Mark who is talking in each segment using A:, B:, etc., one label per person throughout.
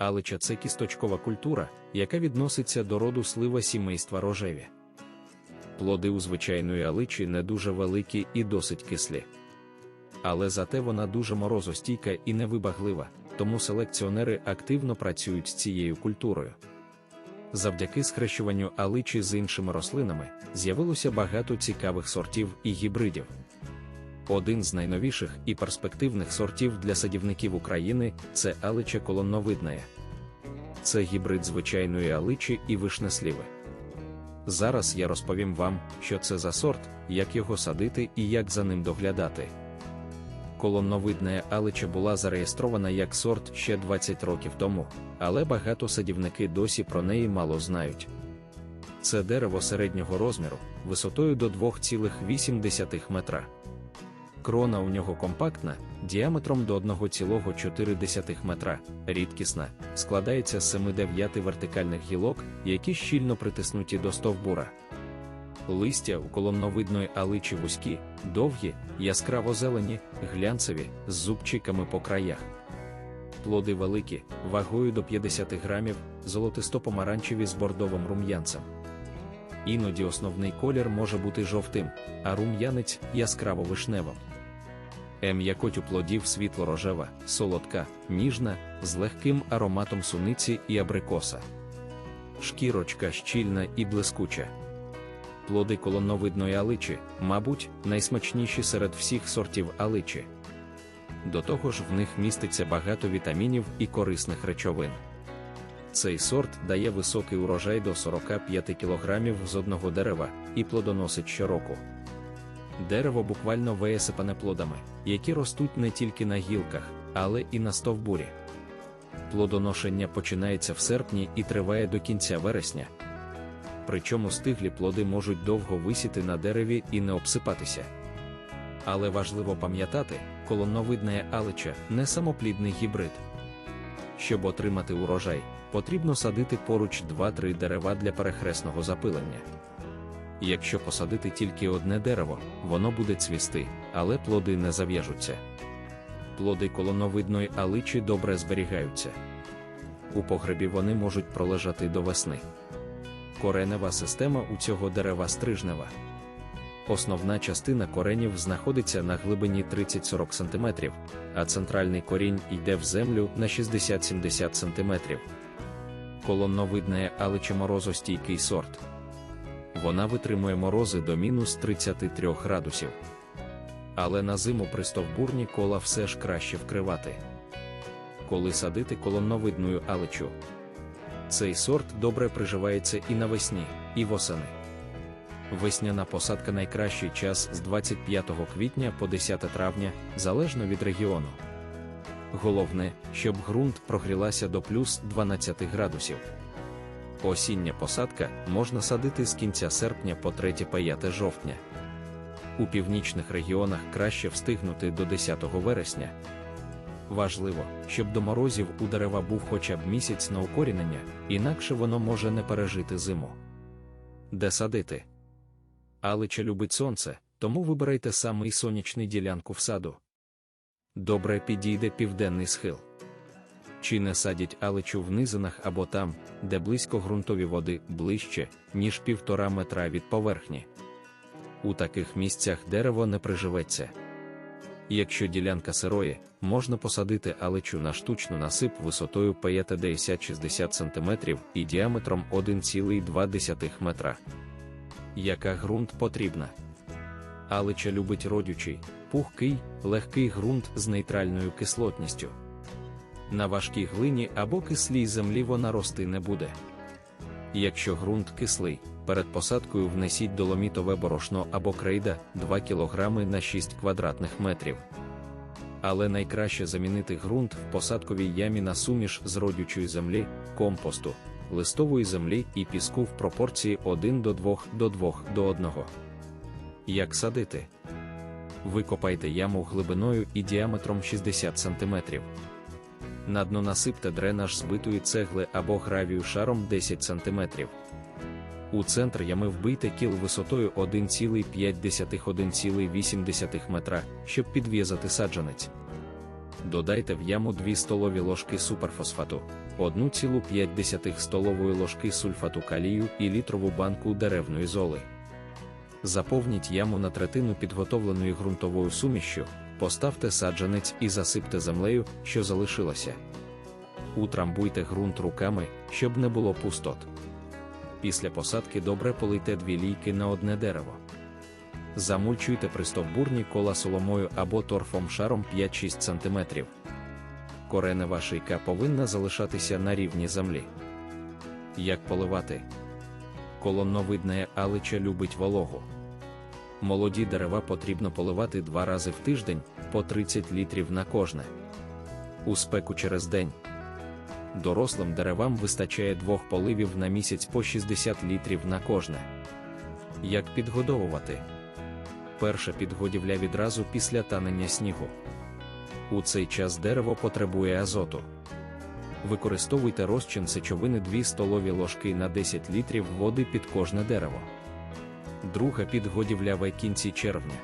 A: Алича це кісточкова культура, яка відноситься до роду слива сімейства рожеві. Плоди у звичайної аличі не дуже великі і досить кислі. Але зате вона дуже морозостійка і невибаглива, тому селекціонери активно працюють з цією культурою. Завдяки схрещуванню аличі з іншими рослинами з'явилося багато цікавих сортів і гібридів. Один з найновіших і перспективних сортів для садівників України це алича колонновидная. Це гібрид звичайної аличі і вишнесліви. Зараз я розповім вам, що це за сорт, як його садити і як за ним доглядати. Колонновидна алича була зареєстрована як сорт ще 20 років тому, але багато садівники досі про неї мало знають. Це дерево середнього розміру, висотою до 2,8 метра. Крона у нього компактна, діаметром до 1,4 метра, рідкісна, складається з 7-9 вертикальних гілок, які щільно притиснуті до стовбура. Листя у колонновидної аличі вузькі, довгі, яскраво зелені, глянцеві, з зубчиками по краях. Плоди великі, вагою до 50 грамів, золотисто-помаранчеві з бордовим рум'янцем. Іноді основний колір може бути жовтим, а рум'янець яскраво вишневим. М'якоть у плодів світло-рожева, солодка, ніжна, з легким ароматом суниці і абрикоса. Шкірочка щільна і блискуча. Плоди колоновидної аличі, мабуть, найсмачніші серед всіх сортів аличі. До того ж, в них міститься багато вітамінів і корисних речовин. Цей сорт дає високий урожай до 45 кг з одного дерева і плодоносить щороку. Дерево буквально виясипане плодами, які ростуть не тільки на гілках, але і на стовбурі. Плодоношення починається в серпні і триває до кінця вересня. Причому стиглі плоди можуть довго висіти на дереві і не обсипатися. Але важливо пам'ятати, колонновидна алича не самоплідний гібрид. Щоб отримати урожай, потрібно садити поруч 2-3 дерева для перехресного запилення. Якщо посадити тільки одне дерево, воно буде цвісти, але плоди не зав'яжуться. Плоди колоновидної аличі добре зберігаються. У погребі вони можуть пролежати до весни. Коренева система у цього дерева стрижнева. Основна частина коренів знаходиться на глибині 30-40 см, а центральний корінь йде в землю на 60-70 см. Колонновидна алича морозостійкий сорт. Вона витримує морози до мінус 33 градусів. Але на зиму при стовбурні кола все ж краще вкривати. Коли садити колонновидною аличу. Цей сорт добре приживається і навесні, і восени. Весняна посадка найкращий час з 25 квітня по 10 травня, залежно від регіону. Головне, щоб ґрунт прогрілася до плюс 12 градусів. Осіння посадка можна садити з кінця серпня по 3-5 жовтня. У північних регіонах краще встигнути до 10 вересня. Важливо, щоб до морозів у дерева був хоча б місяць на укорінення, інакше воно може не пережити зиму. Де садити? Алича любить сонце, тому вибирайте саме і сонячну ділянку в саду. Добре підійде південний схил. Чи не садять аличу в низинах або там, де близько ґрунтові води ближче, ніж півтора метра від поверхні. У таких місцях дерево не приживеться. Якщо ділянка сирої, можна посадити аличу на штучну насип висотою 50-60 см і діаметром 1,2 метра. Яка ґрунт потрібна? Алича любить родючий, пухкий, легкий ґрунт з нейтральною кислотністю. На важкій глині або кислій землі вона рости не буде. Якщо ґрунт кислий, перед посадкою внесіть доломітове борошно або крейда 2 кг на 6 квадратних метрів. Але найкраще замінити ґрунт в посадковій ямі на суміш з родючої землі, компосту, листової землі і піску в пропорції 1 до 2 до 2 до 1. Як садити? Викопайте яму глибиною і діаметром 60 см. На дно насипте дренаж збитої цегли або гравію шаром 10 см. У центр ями вбийте кіл висотою 1,5-1,8 метра, щоб підв'язати саджанець. Додайте в яму 2 столові ложки суперфосфату, 1,5 столової ложки сульфату калію і літрову банку деревної золи. Заповніть яму на третину підготовленою ґрунтовою сумішшю, поставте саджанець і засипте землею, що залишилося. Утрамбуйте ґрунт руками, щоб не було пустот. Після посадки добре полийте дві лійки на одне дерево. Замульчуйте пристовбурні кола соломою або торфом шаром 5-6 см. Коренева шийка повинна залишатися на рівні землі. Як поливати? Колонновидна алича любить вологу. Молоді дерева потрібно поливати два рази в тиждень по 30 літрів на кожне. У спеку через день. Дорослим деревам вистачає двох поливів на місяць по 60 літрів на кожне. Як підгодовувати? Перша підгодівля відразу після танення снігу. У цей час дерево потребує азоту. Використовуйте розчин сечовини 2 столові ложки на 10 літрів води під кожне дерево. Друга підгодівля в кінці червня.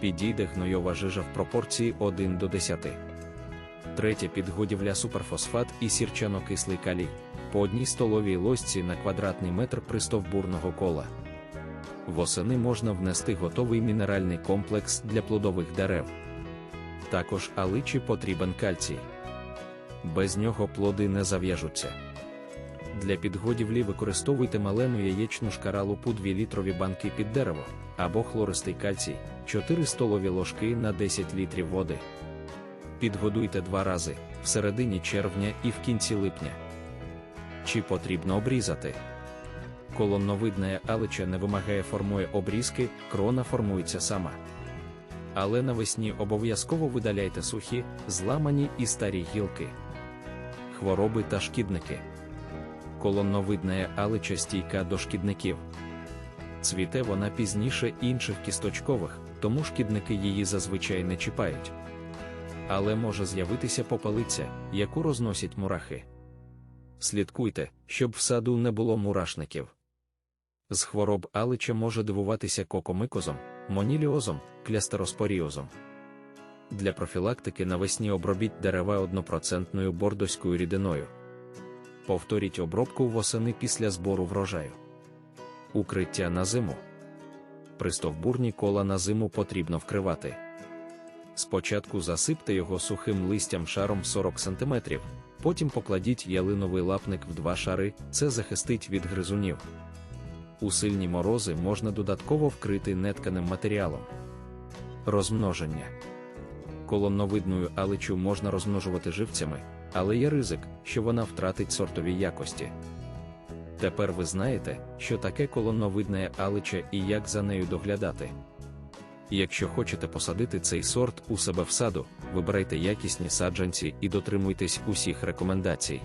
A: Підійде гнойова жижа в пропорції 1 до 10. Третя підгодівля суперфосфат і сірчано-кислий калій по одній столовій ложці на квадратний метр пристовбурного кола. Восени можна внести готовий мінеральний комплекс для плодових дерев. Також аличі потрібен кальцій. Без нього плоди не зав'яжуться. Для підгодівлі використовуйте малену яєчну шкаралу по 2 літрові банки під дерево або хлористий кальцій 4 столові ложки на 10 літрів води. Підгодуйте два рази в середині червня і в кінці липня. Чи потрібно обрізати? Колонновидна алича не вимагає формує обрізки, крона формується сама. Але навесні обов'язково видаляйте сухі, зламані і старі гілки. Хвороби та шкідники. Колонновидна алича стійка до шкідників. Цвіте вона пізніше інших кісточкових, тому шкідники її зазвичай не чіпають. Але може з'явитися попелиця, яку розносять мурахи. Слідкуйте, щоб в саду не було мурашників. З хвороб алича може дивуватися кокомикозом, моніліозом, клястероспоріозом. Для профілактики навесні обробіть дерева однопроцентною бордоською рідиною. Повторіть обробку восени після збору врожаю. Укриття на зиму. Пристовбурні кола на зиму потрібно вкривати. Спочатку засипте його сухим листям шаром 40 см, потім покладіть ялиновий лапник в два шари, це захистить від гризунів. У сильні морози можна додатково вкрити нетканим матеріалом. Розмноження. Колонновидною аличу можна розмножувати живцями, але є ризик, що вона втратить сортові якості. Тепер ви знаєте, що таке колоновидне алича і як за нею доглядати. Якщо хочете посадити цей сорт у себе в саду, вибирайте якісні саджанці і дотримуйтесь усіх рекомендацій.